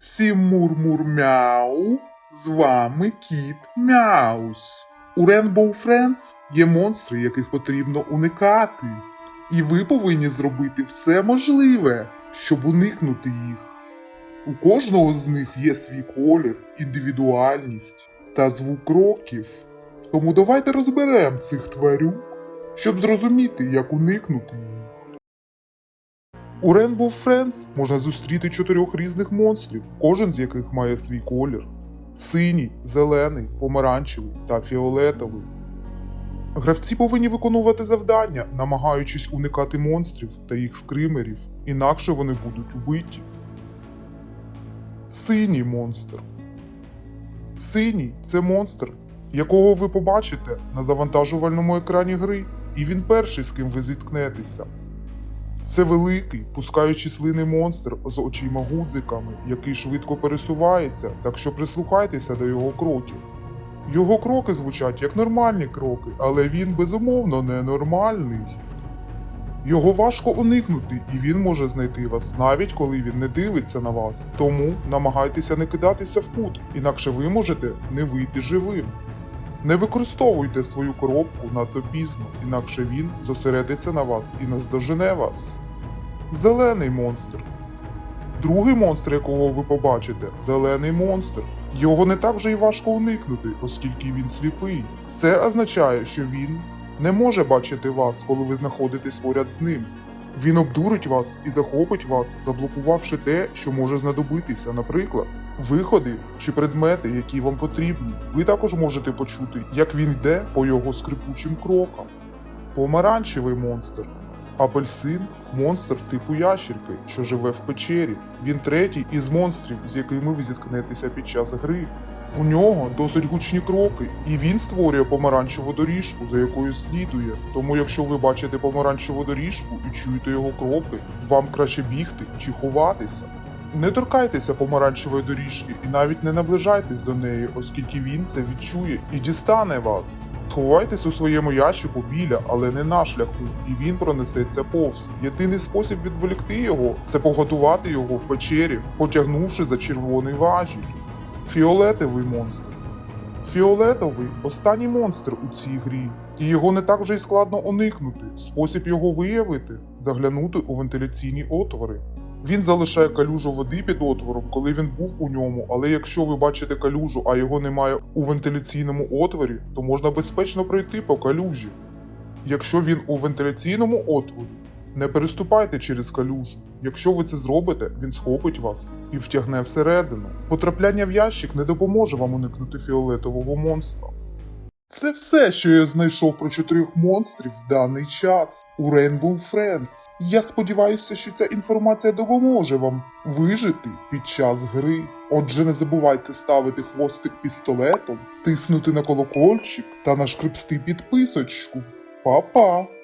Всім мур-мур-мяу, з вами кіт Мяус. У Rainbow Friends є монстри, яких потрібно уникати. І ви повинні зробити все можливе, щоб уникнути їх. У кожного з них є свій колір, індивідуальність та звук кроків. Тому давайте розберемо цих тварюк, щоб зрозуміти, як уникнути їх. У Rainbow Friends можна зустріти чотирьох різних монстрів, кожен з яких має свій колір: синій, зелений, помаранчевий та фіолетовий. Гравці повинні виконувати завдання, намагаючись уникати монстрів та їх скримерів, інакше вони будуть убиті. Синій монстр. Синій це монстр, якого ви побачите на завантажувальному екрані гри, і він перший, з ким ви зіткнетеся. Це великий, пускаючий слини монстр з очима гудзиками, який швидко пересувається, так що прислухайтеся до його кроків. Його кроки звучать як нормальні кроки, але він безумовно ненормальний. Його важко уникнути, і він може знайти вас навіть коли він не дивиться на вас. Тому намагайтеся не кидатися в кут, інакше ви можете не вийти живим. Не використовуйте свою коробку надто пізно, інакше він зосередиться на вас і наздожене вас. Зелений монстр. Другий монстр, якого ви побачите, зелений монстр. Його не так вже й важко уникнути, оскільки він сліпий. Це означає, що він не може бачити вас, коли ви знаходитесь поряд з ним. Він обдурить вас і захопить вас, заблокувавши те, що може знадобитися, наприклад, виходи чи предмети, які вам потрібні. Ви також можете почути, як він йде по його скрипучим крокам. Помаранчевий монстр. Апельсин монстр типу ящірки, що живе в печері. Він третій із монстрів, з якими ви зіткнетеся під час гри. У нього досить гучні кроки, і він створює помаранчеву доріжку, за якою слідує. Тому, якщо ви бачите помаранчеву доріжку і чуєте його кроки, вам краще бігти чи ховатися. Не торкайтеся помаранчевої доріжки і навіть не наближайтесь до неї, оскільки він це відчує і дістане вас. Сховайтесь у своєму ящику біля, але не на шляху, і він пронесеться повз. Єдиний спосіб відволікти його це погодувати його в печері, потягнувши за червоний важіль. Фіолетовий монстр. Фіолетовий останній монстр у цій грі, і його не так вже й складно уникнути. Спосіб його виявити заглянути у вентиляційні отвори. Він залишає калюжу води під отвором, коли він був у ньому, але якщо ви бачите калюжу, а його немає у вентиляційному отворі, то можна безпечно пройти по калюжі. Якщо він у вентиляційному отворі, не переступайте через калюжу. Якщо ви це зробите, він схопить вас і втягне всередину. Потрапляння в ящик не допоможе вам уникнути фіолетового монстра. Це все, що я знайшов про чотирьох монстрів в даний час у Rainbow Friends. Я сподіваюся, що ця інформація допоможе вам вижити під час гри. Отже, не забувайте ставити хвостик пістолетом, тиснути на колокольчик та нашкребсти підписочку. Па-па!